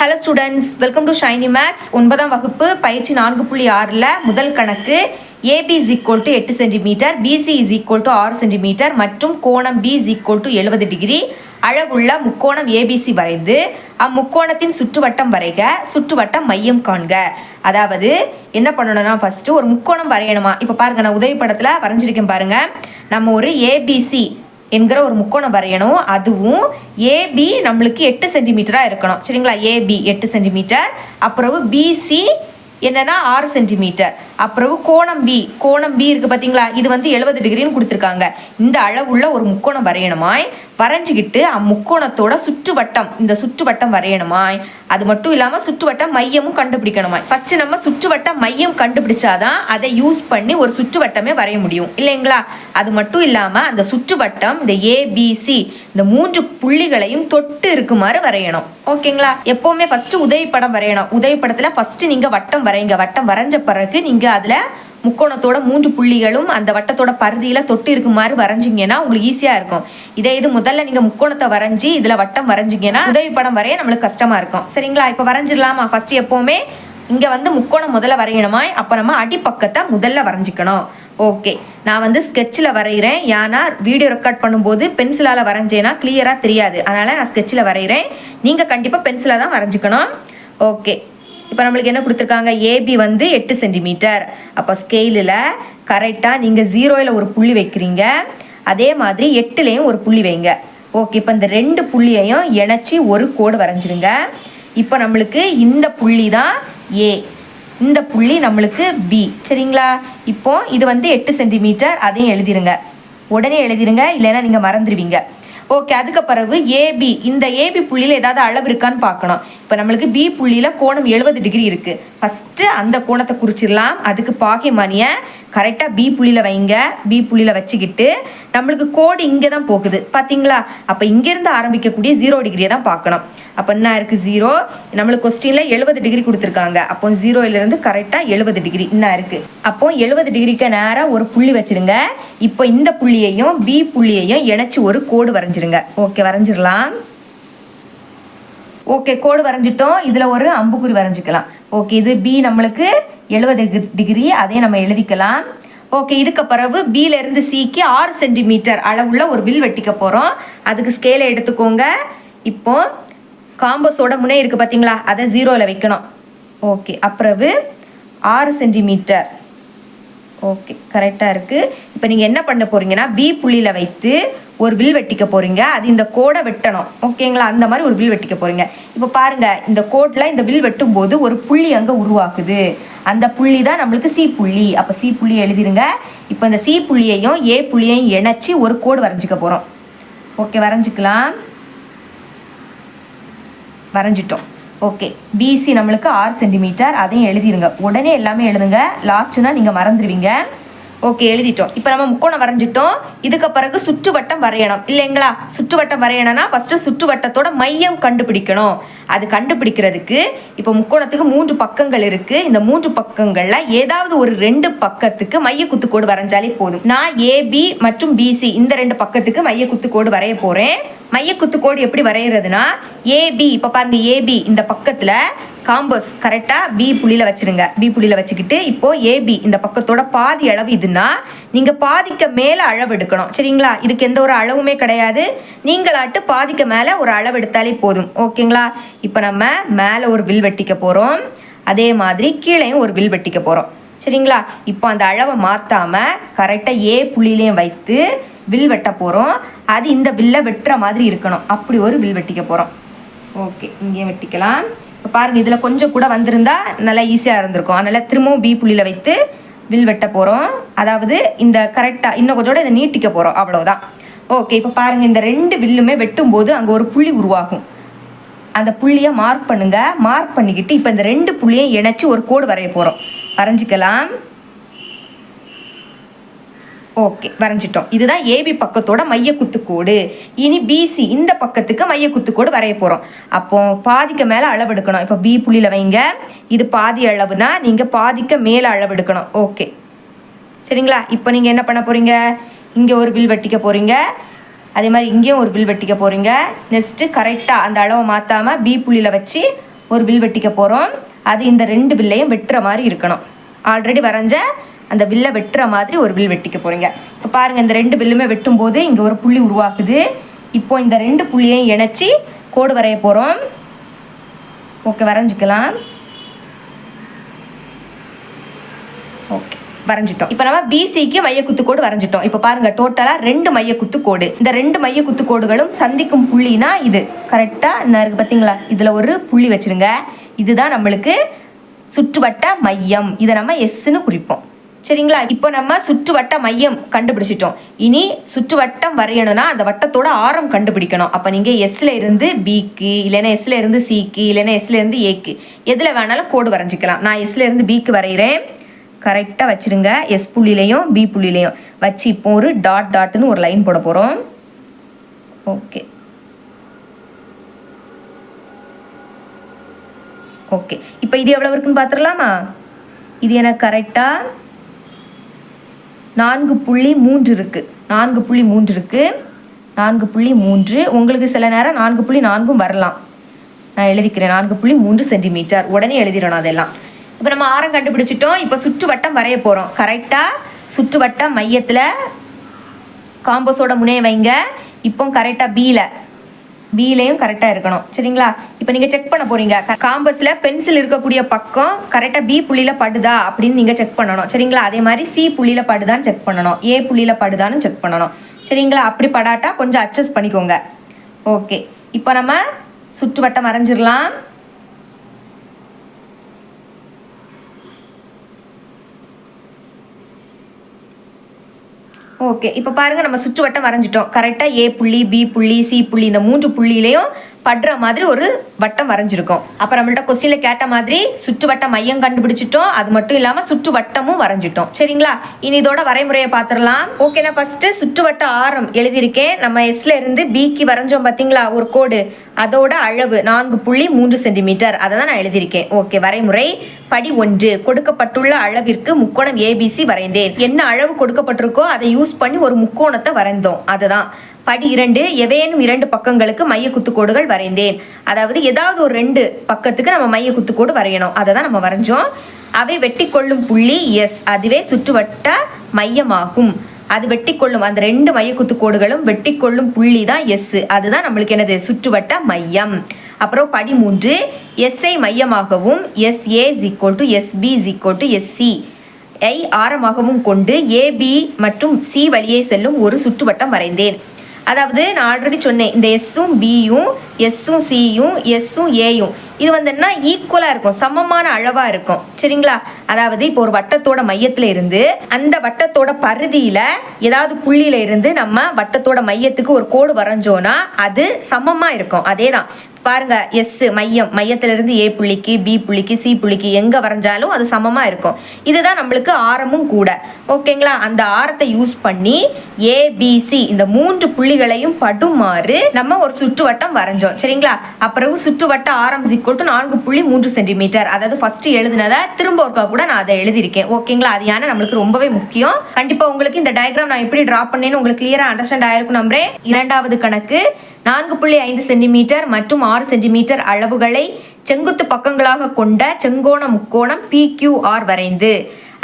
Hello students welcome to Shiny maths ஒன்பதாம் வகுப்பு பயிற்சி நான்கு புள்ளி ஆறில் முதல் கணக்கு ஏபி இஸ் ஈக்குவல் டு எட்டு centimetre BC is equal to ஆறு சென்டிமீட்டர் மற்றும் கோணம் பி இஸ் ஈக்குவல் டு எழுபது டிகிரி அளவுள்ள முக்கோணம் ஏபிசி வரைந்து அம்முக்கோணத்தின் சுற்றுவட்டம் வரைக சுற்றுவட்டம் மையம் காண்க. அதாவது என்ன பண்ணணும்னா ஃபஸ்ட்டு ஒரு முக்கோணம் வரையணுமா? இப்போ பாருங்கள் நான் உதவி படத்தில் வரைஞ்சிருக்கேன் பாருங்க. நம்ம ஒரு ஏபிசி என்கிற ஒரு முக்கோணம் வரையணும். அதுவும் ஏபி நம்மளுக்கு எட்டு சென்டிமீட்டராக இருக்கணும். சரிங்களா? ஏபி எட்டு சென்டிமீட்டர் அப்புறம் பிசி என்னன்னா ஆறு சென்டிமீட்டர். அப்புறம் கோணம் பி கோணம் பி இருக்குது பார்த்தீங்களா இது வந்து எழுபது டிகிரின்னு கொடுத்துருக்காங்க. இந்த அளவுள்ள ஒரு முக்கோணம் வரையணுமாய்? வரைஞ்சிக்கிட்டு அம்முக்கோணத்தோட சுற்றுவட்டம் இந்த சுற்றுவட்டம் வரையணுமாய்? அது மட்டும் இல்லாமல் சுற்றுவட்டம் மையமும் கண்டுபிடிக்கணுமாய்? ஃபர்ஸ்ட் நம்ம சுற்றுவட்டம் மையம் கண்டுபிடிச்சாதான் அதை யூஸ் பண்ணி ஒரு சுற்றுவட்டமே வரைய முடியும். இல்லைங்களா? அது மட்டும் இல்லாமல் அந்த சுற்றுவட்டம் இந்த ஏபிசி இந்த மூன்று புள்ளிகளையும் தொட்டு இருக்குமாறு வரையணும். ஓகேங்களா? எப்பவுமே ஃபர்ஸ்ட் உதவி படம் வரையணும். உதவி படத்தில் ஃபர்ஸ்ட் நீங்கள் வட்டம் வரைங்க. வட்டம் வரைஞ்ச பிறகு நீங்கள் அதில் முக்கோணத்தோட மூன்று புள்ளிகளும் அந்த வட்டத்தோட பருதியில் தொட்டு இருக்குமாறு வரைஞ்சிங்கன்னா உங்களுக்கு ஈஸியாக இருக்கும். இதே இது முதல்ல நீங்கள் முக்கோணத்தை வரைஞ்சி இதில் வட்டம் வரைஞ்சிங்கன்னா உதவி படம் வரைய நம்மளுக்கு கஷ்டமாக இருக்கும். சரிங்களா? இப்போ வரைஞ்சிடலாமா? ஃபர்ஸ்ட் எப்போவுமே இங்கே வந்து முக்கோணம் முதல்ல வரையணுமா அப்போ நம்ம அடிப்பக்கத்தை முதல்ல வரைஞ்சிக்கணும். ஓகே நான் வந்து ஸ்கெட்சில் வரைகிறேன் ஏன்னா வீடியோ ரெக்கார்ட் பண்ணும்போது பென்சிலால் வரைஞ்சேன்னா கிளியராக தெரியாது. அதனால் நான் ஸ்கெட்சில் வரைகிறேன் நீங்கள் கண்டிப்பாக பென்சிலாக தான் வரைஞ்சிக்கணும். ஓகே இப்போ நம்மளுக்கு என்ன கொடுத்துருக்காங்க? ஏபி வந்து எட்டு சென்டிமீட்டர் அப்போ ஸ்கெயிலில் கரெக்டாக நீங்கள் ஜீரோவில் ஒரு புள்ளி வைக்கிறீங்க. அதே மாதிரி எட்டுலேயும் ஒரு புள்ளி வைங்க. ஓகே இப்போ இந்த ரெண்டு புள்ளியையும் இணைச்சி ஒரு கோடு வரைஞ்சிருங்க. இப்போ நம்மளுக்கு இந்த புள்ளி தான் ஏ இந்த புள்ளி நம்மளுக்கு பி சரிங்களா? இப்போ இது வந்து எட்டு சென்டிமீட்டர் அதையும் எழுதிருங்க. உடனே எழுதிருங்க இல்லைன்னா நீங்கள் மறந்துடுவீங்க. ஓகே அதுக்கு பிறகு ஏபி இந்த ஏபி புள்ளியில் ஏதாவது அளவு இருக்கான்னு பார்க்கணும். இப்போ நம்மளுக்கு பி புள்ளியில் கோணம் எழுபது டிகிரி இருக்குது ஃபஸ்ட்டு அந்த கோணத்தை குறிச்சிடலாம். அதுக்கு பாகியமானியை கரெக்டாக பி புள்ளியில் வைங்க. பி புள்ளியில் வச்சுக்கிட்டு நம்மளுக்கு கோடு இங்கே தான் போகுது. பார்த்தீங்களா அப்போ இங்கேருந்து ஆரம்பிக்கக்கூடிய ஜீரோ டிகிரியை தான் பார்க்கணும். அப்போ என்ன இருக்குது ஜீரோ நம்மளுக்கு கொஸ்டினில் எழுபது டிகிரி கொடுத்துருக்காங்க. அப்போ ஜீரோயிலேருந்து கரெக்டாக எழுபது டிகிரி என்ன இருக்குது அப்போ எழுபது டிகிரிக்கு நேராக ஒரு புள்ளி வச்சிருங்க இப்போ இந்த புள்ளியையும் பி புள்ளியையும் இணைச்சி ஒரு கோடு வரைஞ்சிருங்க ஓகே வரைஞ்சிடலாம். ஓகே கோடு வரைஞ்சிட்டோம். இதில் ஒரு அம்புக்குறி வரைஞ்சிக்கலாம். ஓகே இது பி நம்மளுக்கு எழுபது டிகிரி அதையும் நம்ம எழுதிக்கலாம். ஓகே இதுக்கு பிறகு பியிலேருந்து சிக்கு ஆறு சென்டிமீட்டர் அளவுள்ள ஒரு வில் வெட்டிக்க போகிறோம் அதுக்கு ஸ்கேலை எடுத்துக்கோங்க. இப்போ காம்பஸோட முனை இருக்குது பார்த்தீங்களா அதை ஜீரோவில் வைக்கணும். ஓகே அப்புறவு ஆறு சென்டிமீட்டர் ஓகே கரெக்டாக இருக்குது இப்போ நீங்கள் என்ன பண்ண போகிறீங்கன்னா பி புள்ளியில் வைத்து ஒரு வில் வெட்டிக்க போகிறீங்க அது இந்த கோடை வெட்டணும். ஓகேங்களா? அந்த மாதிரி ஒரு வில் வெட்டிக்க போகிறீங்க இப்போ பாருங்கள் இந்த கோட்டில் இந்த வில் வெட்டும் போது ஒரு புள்ளி அங்கே உருவாக்குது. அந்த புள்ளி தான் நம்மளுக்கு சி புள்ளி. அப்போ சி புள்ளி எழுதிருங்க. இப்போ இந்த சி புள்ளியையும் ஏ புள்ளியையும் இணைச்சி ஒரு கோடு வரைஞ்சிக்க போகிறோம் ஓகே வரைஞ்சிக்கலாம். வரைஞ்சிட்டோம். ஓகே. பிசி நம்மளுக்கு ஆறு சென்டிமீட்டர் அதையும் எழுதிருங்க. உடனே எல்லாமே எழுதுங்க. லாஸ்ட்னா நீங்கள் மறந்துடுவீங்க ஓகே எழுதிட்டோம். இப்போ நம்ம முக்கோணம் வரைஞ்சிட்டோம். இதுக்கு பிறகு சுற்றுவட்டம் வரையணும். இல்லைங்களா? சுற்றுவட்டம் வரையணும்னா ஃபஸ்ட்டு சுற்றுவட்டத்தோட மையம் கண்டுபிடிக்கணும். அது கண்டுபிடிக்கிறதுக்கு இப்போ முக்கோணத்துக்கு மூன்று பக்கங்கள் இருக்குது இந்த மூன்று பக்கங்களில் ஏதாவது ஒரு ரெண்டு பக்கத்துக்கு மைய குத்துக்கோடு வரைஞ்சாலே போதும். நான் ஏபி மற்றும் பிசி இந்த ரெண்டு பக்கத்துக்கு மைய குத்துக்கோடு வரைய போகிறேன் மைய குத்துக்கோடு எப்படி வரைகிறதுனா ஏபி இப்போ பாருங்கள் ஏபி இந்த பக்கத்தில் காம்பஸ் கரெக்டாக பி புள்ளியில் வச்சுருங்க. பி புள்ளியில் வச்சுக்கிட்டு இப்போது ஏபி இந்த பக்கத்தோட பாதி அளவு இதுன்னா நீங்கள் பாதிக்க மேலே அளவு எடுக்கணும். சரிங்களா? இதுக்கு எந்த ஒரு அளவுமே கிடையாது. நீங்களாட்டு பாதிக்க மேலே ஒரு அளவு எடுத்தாலே போதும். ஓகேங்களா? இப்போ நம்ம மேலே ஒரு வில் வெட்டிக்க போகிறோம் அதே மாதிரி கீழேயும் ஒரு வில் வெட்டிக்க போகிறோம் சரிங்களா? இப்போ அந்த அளவை மாற்றாமல் கரெக்டாக ஏ புள்ளியிலையும் வைத்து வில் வெட்ட போகிறோம் அது இந்த வில்லை வெட்டுற மாதிரி இருக்கணும். அப்படி ஒரு வில் வெட்டிக்க போகிறோம் ஓகே இங்கேயும் வெட்டிக்கலாம். பாருங்கள் இதில் கொஞ்சம் கூட வந்திருந்தா நல்லா ஈஸியாக இருந்திருக்கும். அதனால் திரும்பவும் பி புள்ளியில் வைத்து வில் வெட்ட போகிறோம் அதாவது இந்த கரெக்டாக இன்னும் கொஞ்சோட இதை நீட்டிக்க போகிறோம் அவ்வளோதான் ஓகே இப்போ பாருங்கள் இந்த ரெண்டு வில்லுமே வெட்டும்போது அங்கே ஒரு புள்ளி உருவாகும். அந்த புள்ளியை மார்க் பண்ணுங்கள் மார்க் பண்ணிக்கிட்டு இப்போ இந்த ரெண்டு புள்ளியை இணைச்சி ஒரு கோடு வரைய போகிறோம் வரைஞ்சிக்கலாம். ஓகே வரைஞ்சிட்டோம். இதுதான் ஏபி பக்கத்தோட மைய குத்துக்கோடு இனி பிசி இந்த பக்கத்துக்கு மைய குத்துக்கோடு வரைய போகிறோம் அப்போ பாதிக்க மேலே அளவு எடுக்கணும் இப்போ பி புள்ளியில் வைங்க. இது பாதி அளவுனா நீங்கள் பாதிக்க மேலே அளவு எடுக்கணும் ஓகே சரிங்களா? இப்போ நீங்கள் என்ன பண்ண போகிறீங்க இங்கே ஒரு வில் வெட்டிக்க போகிறீங்க அதே மாதிரி இங்கேயும் ஒரு வில் வெட்டிக்க போகிறீங்க நெக்ஸ்ட்டு கரெக்டாக அந்த அளவை மாற்றாமல் பி புள்ளியில் வச்சு ஒரு வில் வெட்டிக்க போகிறோம் அது இந்த ரெண்டு வில்லையும் வெட்டுற மாதிரி இருக்கணும். ஆல்ரெடி வரைஞ்ச அந்த வில்லை வெட்டுற மாதிரி ஒரு வில் வெட்டிக்க போகிறீங்க இப்போ பாருங்கள் இந்த ரெண்டு வில்லுமே வெட்டும்போது இங்கே ஒரு புள்ளி உருவாக்குது இப்போ இந்த ரெண்டு புள்ளியையும் இணைச்சி கோடு வரைய போகிறோம் ஓகே வரைஞ்சிக்கலாம். ஓகே வரைஞ்சிட்டோம். இப்போ நம்ம பிசிக்கு மையக்குத்து குத்து கோடு வரைஞ்சிட்டோம். இப்போ பாருங்க டோட்டலா ரெண்டு மையக்குத்து கோடு. இந்த ரெண்டு மையக்குத்து கோடுகளும் சந்திக்கும் புள்ளினா இது. கரெக்டா என்ன இருக்கு பாத்தீங்களா? இதுல ஒரு புள்ளி வச்சிருங்க. இதுதான் நம்மளுக்கு சுற்றுவட்ட மையம். இதை நம்ம எஸ்ன்னு குறிப்போம். சரிங்களா? இப்போ நம்ம சுற்றுவட்ட மையம் கண்டுபிடிச்சிட்டோம். இனி சுற்றுவட்டம் வரையணும்னா அந்த வட்டத்தோட ஆரம் கண்டுபிடிக்கணும். அப்போ நீங்கள் எஸ்ல இருந்து பிக்கு இல்லைன்னா எஸ்ல இருந்து சிக்கு இல்லைன்னா எஸ்ல இருந்து ஏக்கு எதில் வேணாலும் கோடு வரைஞ்சிக்கலாம். நான் எஸ்ல இருந்து பிக்கு வரைகிறேன். கரெக்டாக வச்சுருங்க. எஸ் புள்ளிலையும் பி புள்ளிலையும் வச்சு இப்போ ஒரு டாட் டாட்னு ஒரு லைன் போட போகிறோம் ஓகே ஓகே இப்போ இது எவ்வளோ இருக்குன்னு பார்த்துடலாமா? இது எனக்கு கரெக்டாக நான்கு புள்ளி மூன்று இருக்குது நான்கு புள்ளி மூன்று இருக்குது நான்கு புள்ளி மூன்று. உங்களுக்கு சில நேரம் நான்கு புள்ளி நான்கும் வரலாம். நான் எழுதிக்கிறேன். நான்கு புள்ளி மூன்று சென்டிமீட்டர். உடனே எழுதிடணும் அதெல்லாம். இப்போ நம்ம ஆரம் கண்டுபிடிச்சிட்டோம். இப்போ சுற்றுவட்டம் வரைய போகிறோம் கரெக்டாக சுற்றுவட்டம் மையத்தில் காம்போஸோட முனையை வைங்க. இப்போ கரெக்டாக பியில் பியிலையும் கரெக்டாக இருக்கணும். சரிங்களா? இப்போ நீங்கள் செக் பண்ண போகிறீங்க காம்பஸில் பென்சில் இருக்கக்கூடிய பக்கம் கரெக்டாக பி புள்ளியில் படுதா அப்படின்னு நீங்கள் செக் பண்ணணும். சரிங்களா? அதே மாதிரி சி புள்ளியில் படுதான்னு செக் பண்ணணும். ஏ புள்ளியில் படுதான்னு செக் பண்ணணும். சரிங்களா? அப்படி படாட்டா கொஞ்சம் அட்ஜஸ்ட் பண்ணிக்கோங்க. ஓகே இப்போ நம்ம சுற்றுவட்டம் வரைஞ்சிடலாம் ஓகே இப்போ பாருங்கள் நம்ம சுற்றுவட்டம் வரைஞ்சிட்டோம். கரெக்டாக ஏ புள்ளி பி புள்ளி சி புள்ளி இந்த மூன்று புள்ளியிலையும் படுற மாதிரி ஒரு வட்டம் வரைஞ்சிருக்கோம். அப்போ நம்மள்ட்ட கொஸ்டின்ல கேட்ட மாதிரி சுற்றுவட்ட மையம் கண்டுபிடிச்சிட்டோம். அது மட்டும் இல்லாமல் சுற்றுவட்டமும் வரைஞ்சிட்டோம். சரிங்களா? இனி இதோட வரைமுறையை பார்த்துடலாம். ஓகே நான் ஃபர்ஸ்ட் சுற்றுவட்ட ஆரம் எழுதியிருக்கேன். நம்ம எஸ்ல இருந்து பிக்கு வரைஞ்சோம் பார்த்தீங்களா ஒரு கோடு. அதோட அளவு நான்கு புள்ளி மூன்று சென்டிமீட்டர். அதை தான் நான் எழுதியிருக்கேன். ஓகே வரைமுறை. படி ஒன்று. கொடுக்கப்பட்டுள்ள அளவிற்கு முக்கோணம் ஏபிசி வரைந்தேன். என்ன அளவு கொடுக்கப்பட்டிருக்கோ அதை யூஸ் பண்ணி ஒரு முக்கோணத்தை வரைந்தோம். அதுதான். படி இரண்டு எவையேனும் இரண்டு பக்கங்களுக்கு மைய குத்துக்கோடுகள் வரைந்தேன். அதாவது ஏதாவது ஒரு ரெண்டு பக்கத்துக்கு நம்ம மைய குத்துக்கோடு வரையணும். அதை தான் நம்ம வரைஞ்சோம். அவை வெட்டி கொள்ளும் புள்ளி எஸ் அதுவே சுற்றுவட்ட மையமாகும். அது வெட்டி கொள்ளும் அந்த ரெண்டு மைய குத்துக்கோடுகளும் வெட்டி கொள்ளும் புள்ளி தான் எஸ் அதுதான் நம்மளுக்கு என்னது? சுற்றுவட்ட மையம். அப்புறம் படி மூன்று எஸ்ஐ மையமாகவும் SA is equal to SB is equal to SC ஐ ஆரமாகவும் கொண்டு ஏபி மற்றும் சி வழியே செல்லும் ஒரு சுற்றுவட்டம் வரைந்தேன். அதாவது நான் ஆல்ரெடி சொன்னேன் இந்த எஸ்ஸும் பியும் எஸ்ஸும் சியும் எஸ்ஸும் ஏயும் இது வந்து என்ன? ஈக்குவலாக இருக்கும். சமமான அளவாக இருக்கும். சரிங்களா? அதாவது இப்போ ஒரு வட்டத்தோட மையத்தில் இருந்து அந்த வட்டத்தோட பருதியில் ஏதாவது புள்ளியில இருந்து நம்ம வட்டத்தோட மையத்துக்கு ஒரு கோடு வரைஞ்சோன்னா அது சமமாக இருக்கும். அதே தான் பாருங்க எஸ் மையம் மையத்திலிருந்து ஏ புள்ளிக்கு பி புள்ளிக்கு சி புள்ளிக்கு எங்க வரைஞ்சாலும் அது சமமா இருக்கும். இதுதான் நம்மளுக்கு ஆரமும் கூட. ஓகேங்களா? அந்த ஆரத்தை யூஸ் பண்ணி ஏபிசி இந்த மூன்று புள்ளிகளையும் படுமாறு நம்ம ஒரு சுற்றுவட்டம் வரைஞ்சோம். சரிங்களா? அப்புறம் சுற்றுவட்ட ஆரம் ஈக்குவல் டு நான்கு புள்ளி மூன்று சென்டிமீட்டர். அதாவது ஃபர்ஸ்ட் எழுதினதை திரும்ப ஒருக்கா கூட நான் அதை எழுதியிருக்கேன். ஓகேங்களா அது ஏன்னா நம்மளுக்கு ரொம்பவே முக்கியம். கண்டிப்பா உங்களுக்கு இந்த டயக்ராம் நான் எப்படி டிரா பண்ணேன்னு உங்களுக்கு கிளியரா அண்டர்ஸ்டாண்ட் ஆயிருக்கும் நம்புறேன். இரண்டாவது கணக்கு நான்கு புள்ளி ஐந்து சென்டிமீட்டர் மற்றும் ஆறு சென்டிமீட்டர் அளவுகளை செங்குத்து பக்கங்களாக கொண்ட செங்கோண முக்கோணம் பிக்யூஆர் வரைந்து.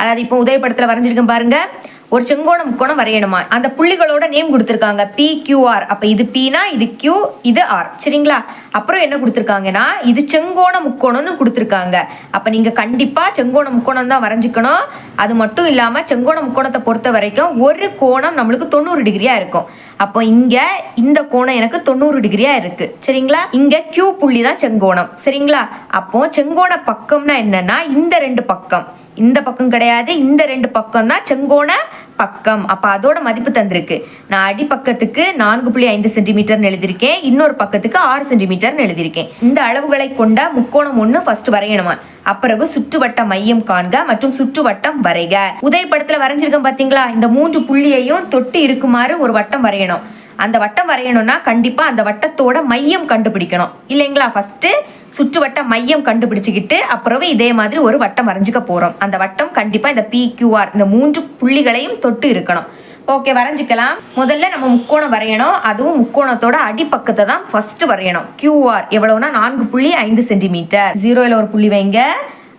அதாவது இப்போ உதயப்படத்தில் வரைஞ்சிருக்கேன் பாருங்கள் ஒரு செங்கோணம் முக்கோணம் வரையணுமா? அந்த புள்ளிகளோட நேம் கொடுத்துருக்காங்க. பி கியூஆர் அப்போ இது பினா இது கியூ இது ஆர் சரிங்களா? அப்புறம் என்ன கொடுத்துருக்காங்கன்னா இது செங்கோண முக்கோணம்னு கொடுத்துருக்காங்க. அப்போ நீங்கள் கண்டிப்பாக செங்கோண முக்கோணம் தான் வரைஞ்சிக்கணும். அது மட்டும் இல்லாமல் செங்கோண முக்கோணத்தை பொறுத்த வரைக்கும் ஒரு கோணம் நம்மளுக்கு தொண்ணூறு டிகிரியாக இருக்கும். அப்போ இங்கே இந்த கோணம் எனக்கு தொண்ணூறு டிகிரியாக இருக்குது சரிங்களா? இங்கே கியூ புள்ளி தான் செங்கோணம். சரிங்களா? அப்போ செங்கோண பக்கம்னா என்னன்னா இந்த ரெண்டு பக்கம். இந்த பக்கம் கிடையாது இந்த ரெண்டு பக்கம் தான் செங்கோண பக்கம். அப்போ அதோட மதிப்பு தந்திருக்கு. நான் அடிப்பக்கத்துக்கு நான்கு புள்ளி ஐந்து சென்டிமீட்டர்னு எழுதியிருக்கேன். இன்னொரு பக்கத்துக்கு ஆறு சென்டிமீட்டர்னு எழுதியிருக்கேன். இந்த அளவுகளை கொண்ட முக்கோணம் ஒன்று ஃபர்ஸ்ட் வரையணுமா? அப்பிறகு சுற்றுவட்ட மையம் காண்க மற்றும் சுற்றுவட்டம் வரைக. உதயப்படத்துல வரைஞ்சிருக்கேன் பார்த்தீங்களா இந்த மூன்று புள்ளியையும் தொட்டு இருக்குமாறு ஒரு வட்டம் வரையணும். அந்த வட்டம் வரையணும்னா கண்டிப்பாக அந்த வட்டத்தோட மையம் கண்டுபிடிக்கணும். இல்லைங்களா? ஃபஸ்ட்டு சுற்றுவட்ட மையம் கண்டுபிடிச்சிக்கிட்டு அப்புறம் இதே மாதிரி ஒரு வட்டம் வரைஞ்சிக்க போகிறோம் அந்த வட்டம் கண்டிப்பாக இந்த பிக்யூஆர் இந்த மூன்று புள்ளிகளையும் தொட்டு இருக்கணும். ஓகே வரைஞ்சிக்கலாம். முதல்ல நம்ம முக்கோணம் வரையணும். அதுவும் முக்கோணத்தோட அடிப்பக்கத்தை தான் ஃபர்ஸ்ட் வரையணும். கியூஆர் எவ்வளவுனா நான்கு புள்ளி ஐந்து சென்டிமீட்டர். ஜீரோவில் ஒரு புள்ளி வைங்க.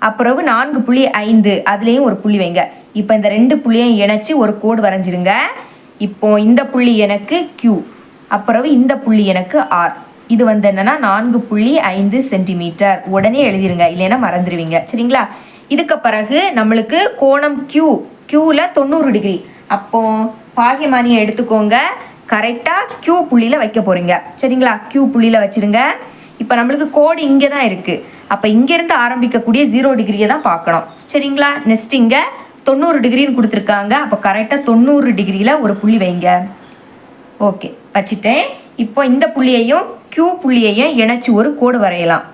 அப்புறவு நான்கு புள்ளி ஐந்து அதுலேயும் ஒரு புள்ளி வைங்க. இப்போ இந்த ரெண்டு புள்ளியையும் இணைச்சி ஒரு கோடு வரைஞ்சிருங்க. இப்போ இந்த புள்ளி எனக்கு கியூ அப்புறம் இந்த புள்ளி எனக்கு ஆர் இது வந்து என்னன்னா நான்கு புள்ளி ஐந்து சென்டிமீட்டர். உடனே எழுதிருங்க இல்லைன்னா மறந்துடுவீங்க சரிங்களா? இதுக்கு பிறகு நம்மளுக்கு கோணம் கியூ கியூவில் தொண்ணூறு டிகிரி. அப்போ பாகியமானியை எடுத்துக்கோங்க. கரெக்டாக கியூ புள்ளியில் வைக்க போகிறீங்க சரிங்களா? கியூ புள்ளியில் வச்சிருங்க. இப்போ நம்மளுக்கு கோடு இங்கே தான் இருக்குது அப்போ இங்கேருந்து ஆரம்பிக்கக்கூடிய ஜீரோ டிகிரியை தான் பார்க்கணும். சரிங்களா? நெக்ஸ்ட் இங்கே தொண்ணூறு டிகிரின்னு கொடுத்துருக்காங்க. அப்போ கரெக்டாக தொண்ணூறு டிகிரியில் ஒரு புள்ளி வைங்க. ஓகே வச்சிட்டேன். இப்போ இந்த புள்ளியையும் கியூ புள்ளியையும் இணைச்சி ஒரு கோடு வரையலாம்.